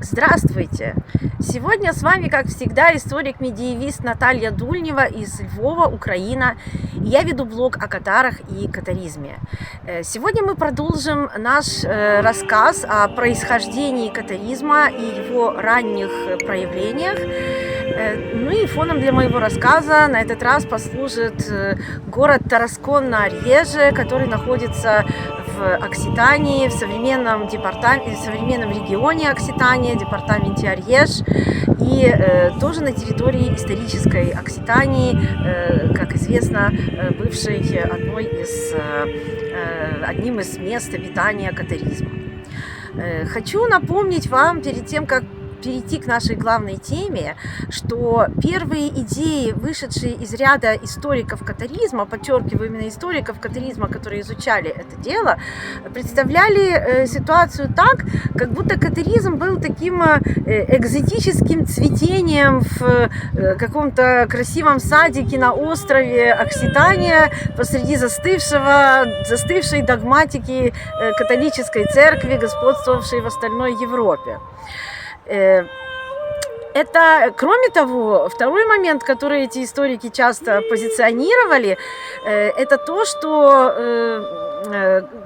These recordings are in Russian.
Здравствуйте! Сегодня с вами, как всегда, историк-медиевист Наталья Дульнева из Львова, Украина. Я веду блог о катарах и катаризме. Э, Сегодня мы продолжим наш э, рассказ о происхождении катаризма и его ранних проявлениях. Э, Ну и фоном для моего рассказа на этот раз послужит город Тараскон на Арьеже, который находится в Окситании, в современном, департаменте, в современном регионе Окситания, департаменте Арьеж, и э, тоже на территории исторической Окситании, э, как известно, э, бывшей одной из, э, э, одним из мест обитания катаризма. Э, Хочу напомнить вам перед тем, как перейти к нашей главной теме, что первые идеи, вышедшие из ряда историков катаризма, подчеркиваю именно историков катаризма, которые изучали это дело, представляли э, ситуацию так, как будто катаризм был таким э, экзотическим цветением в э, каком-то красивом садике на острове Окситания посреди застывшего, застывшей догматики католической церкви, господствовавшей в остальной Европе. Э, Это, кроме того, второй момент, который эти историки часто позиционировали, э, это то, что, э,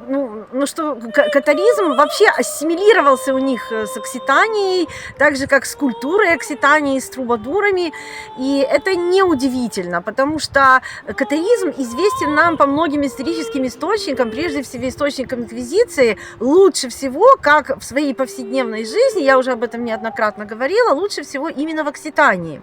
ну, ну, что ка- катаризм вообще ассимилировался у них э, с Окситанией, так же, как с культурой Окситании, с трубадурами. И это неудивительно, потому что катаризм известен нам по многим историческим источникам, прежде всего источникам инквизиции, лучше всего, как в своей повседневной жизни, я уже об этом неоднократно говорила, лучше всего именно в Окситании.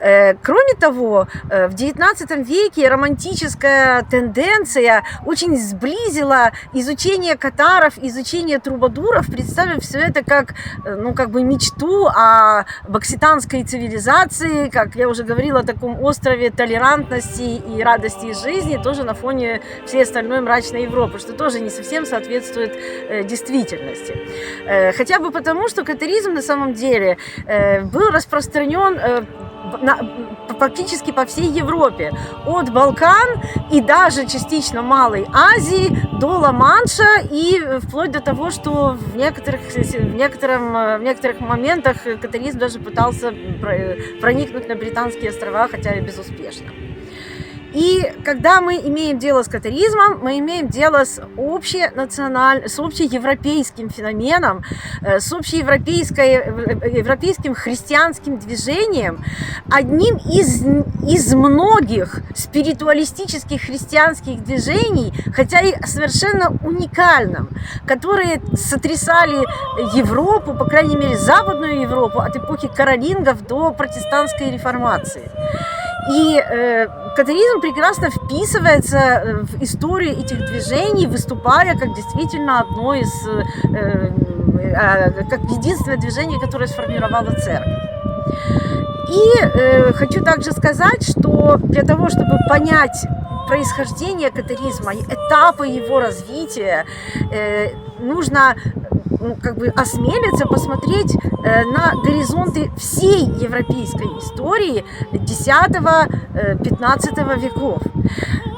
Э, Кроме того, э, в XIX веке романтическая тенденция очень сблизила изучение катаров, изучение трубадуров, представив все это как, э, ну, как бы мечту о окситанской цивилизации, как я уже говорила, о таком острове толерантности и радости из жизни, тоже на фоне всей остальной мрачной Европы, что тоже не совсем соответствует действительности. Хотя бы потому, что катаризм на самом деле был распространен на- практически по всей Европе, от Балкан и даже частично Малой Азии до Ла-Манша и э, вплоть до того, что в некоторых, в некотором, э, в некоторых моментах катаризм даже пытался про- проникнуть на британские острова, хотя и безуспешно. И когда мы имеем дело с катаризмом, мы имеем дело с, общенациональ... с общеевропейским феноменом, э, с общеевропейской... э, европейским христианским движением, одним из, из многих спиритуалистических христианских движений, хотя и совершенно уникальным, которые сотрясали Европу, по крайней мере Западную Европу, от эпохи каролингов до протестантской реформации. И э, катаризм прекрасно вписывается э, в историю этих движений, выступая как действительно одно из, э, э, как единственное движение, которое сформировало церковь. И э, хочу также сказать, что для того, чтобы понять происхождение катаризма, этапы его развития, э, нужно ну, как бы осмелиться посмотреть э, на горизонты всей европейской истории 10-15 веков.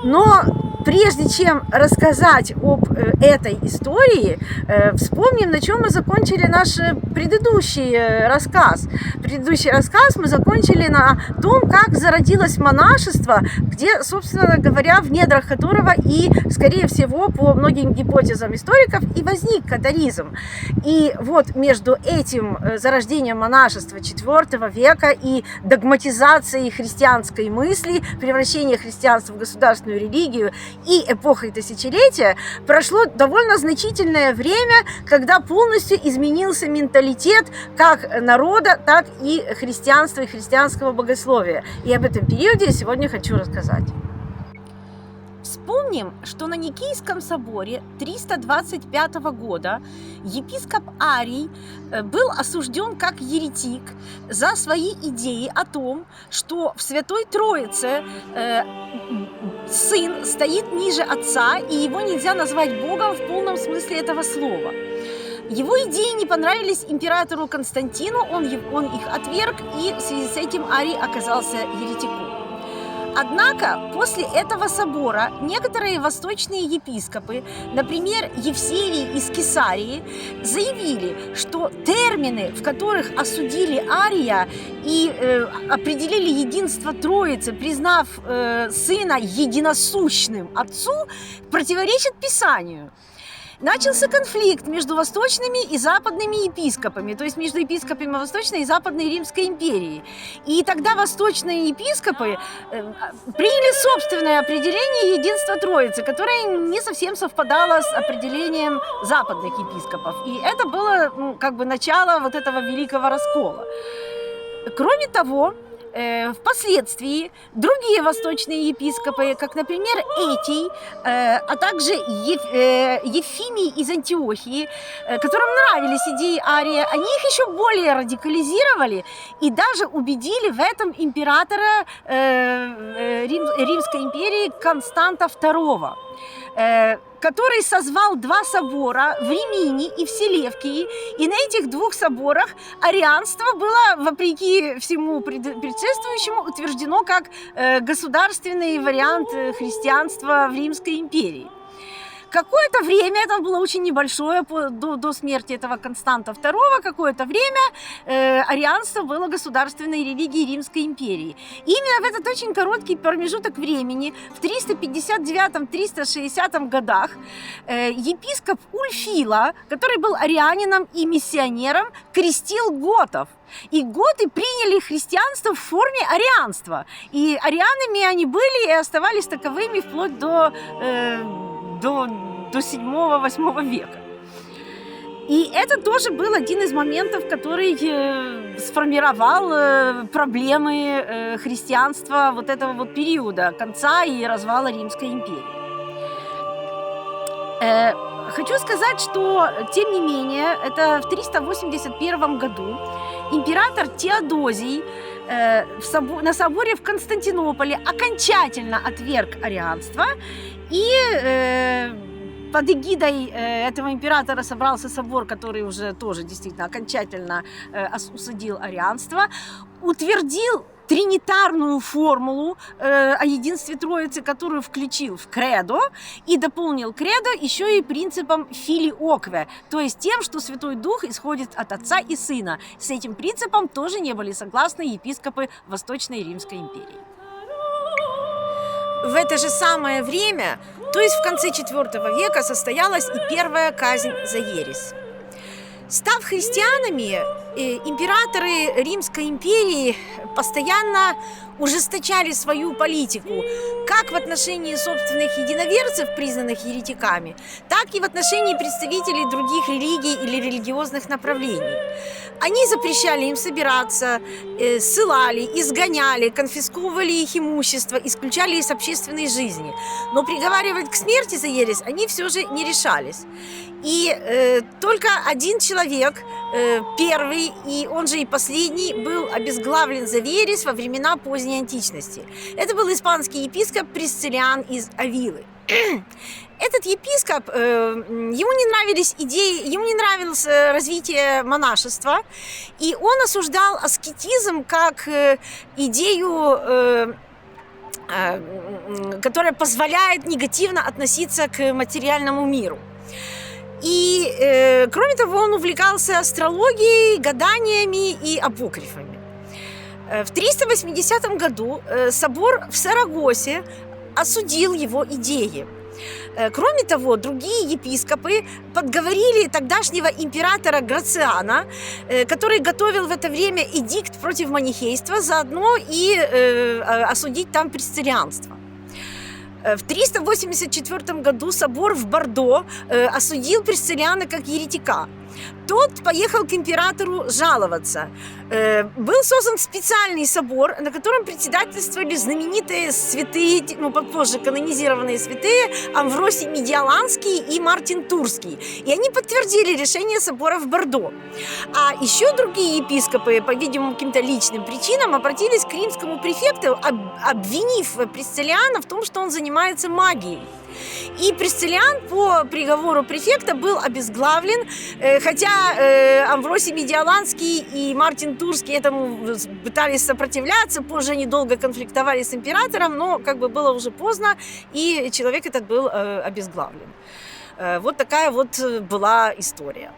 Но прежде чем рассказать об э, этой истории, э, вспомним, на чем мы закончили наш э, предыдущий рассказ. Предыдущий рассказ мы закончили на том, как зародилось монашество, где, собственно говоря, в недрах которого и, скорее всего, по многим гипотезам историков и возник катаризм. И вот между этим зарождением монашества IV века и догматизацией христианской мысли, превращение христианства в государственную религию и эпохой тысячелетия прошло довольно значительное время, когда полностью изменился менталитет как народа, так и христианства и христианского богословия. И об этом периоде я сегодня хочу рассказать. Вспомним, что на Никейском соборе 325 года епископ Арий э, был осужден как еретик за свои идеи о том, что в Святой Троице э, сын стоит ниже отца, и его нельзя назвать Богом в полном смысле этого слова. Его идеи не понравились императору Константину, он, он их отверг, и в связи с этим Арий оказался еретиком. Однако после этого собора некоторые восточные епископы, например, Евсевий из Кесарии, заявили, что термины, в которых осудили Ария и э, определили единство Троицы, признав э, Сына единосущным Отцу, противоречат Писанию начался конфликт между восточными и западными епископами, то есть между епископами Восточной и Западной Римской империи. И тогда восточные епископы э, приняли собственное определение единства Троицы, которое не совсем совпадало с определением западных епископов. И это было ну, как бы начало вот этого великого раскола. Кроме того, впоследствии другие восточные епископы, как, например, Этий, э, а также э, Ефимий из Антиохии, которым нравились идеи Ария, они их еще более радикализировали и даже убедили в этом императора Римской империи Константа II который созвал два собора в Римине и в Селевкии. И на этих двух соборах арианство было, вопреки всему предшествующему, утверждено как э, государственный вариант э, христианства в Римской империи. Какое-то время, это было очень небольшое, до, до смерти этого Константа II, какое-то время э, арианство было государственной религией Римской империи. Именно в этот очень короткий промежуток времени, в 359-360 годах, э, епископ Ульфила, который был арианином и миссионером, крестил готов. И готы приняли христианство в форме арианства. И арианами они были и оставались таковыми вплоть до... Э, до, до 7-8 века. И это тоже был один из моментов, который э, сформировал э, проблемы э, христианства вот этого вот периода, конца и развала Римской империи. Хочу сказать, что, тем не менее, это в 381 году император Теодозий на соборе в Константинополе окончательно отверг арианство и э, под эгидой э, этого императора собрался собор, который уже тоже действительно окончательно э, усадил арианство, утвердил тринитарную формулу э, о единстве Троицы, которую включил в кредо и дополнил кредо еще и принципом филиокве, то есть тем, что Святой Дух исходит от Отца и Сына. С этим принципом тоже не были согласны епископы Восточной Римской империи. В это же самое время, то есть в конце IV века, состоялась и первая казнь за ересь. Став христианами, императоры Римской империи постоянно ужесточали свою политику как в отношении собственных единоверцев, признанных еретиками, так и в отношении представителей других религий или религиозных направлений. Они запрещали им собираться, э, ссылали, изгоняли, конфисковывали их имущество, исключали из общественной жизни. Но приговаривать к смерти за ересь они все же не решались. И э, только один человек, э, первый, и он же и последний, был обезглавлен за ересь во времена поздней античности. Это был испанский епископ Присцилиан из Авилы. Этот епископ, э, ему не нравились идеи, ему не нравилось э, развитие монашества, и он осуждал аскетизм как э, идею которая позволяет негативно относиться к материальному миру. И, э, кроме того, он увлекался астрологией, гаданиями и апокрифами. Э, в 380 году э, собор в Сарагосе осудил его идеи. Э, кроме того, другие епископы подговорили тогдашнего императора Грациана, который готовил в это время эдикт против манихейства, заодно и осудить там пресцилианство. Э, в 384 году собор в Бордо э, осудил Пресцилиана как еретика. Тот поехал к императору жаловаться. Э, был создан специальный собор, на котором председательствовали знаменитые святые, ну, позже канонизированные святые Амвросий Медиаланский и Мартин Турский. И они подтвердили решение собора в Бордо. А еще другие епископы, по-видимому, каким-то личным причинам, обратились к римскому префекту, обвинив Пресцелиана в том, что он занимается магией. И Пресцилиан по приговору префекта был обезглавлен, э, хотя э, Амвросий Медиаланский и Мартин Турский этому пытались сопротивляться, позже они долго конфликтовали с императором, но как бы было уже поздно, и человек этот был э, обезглавлен. Вот такая вот была история.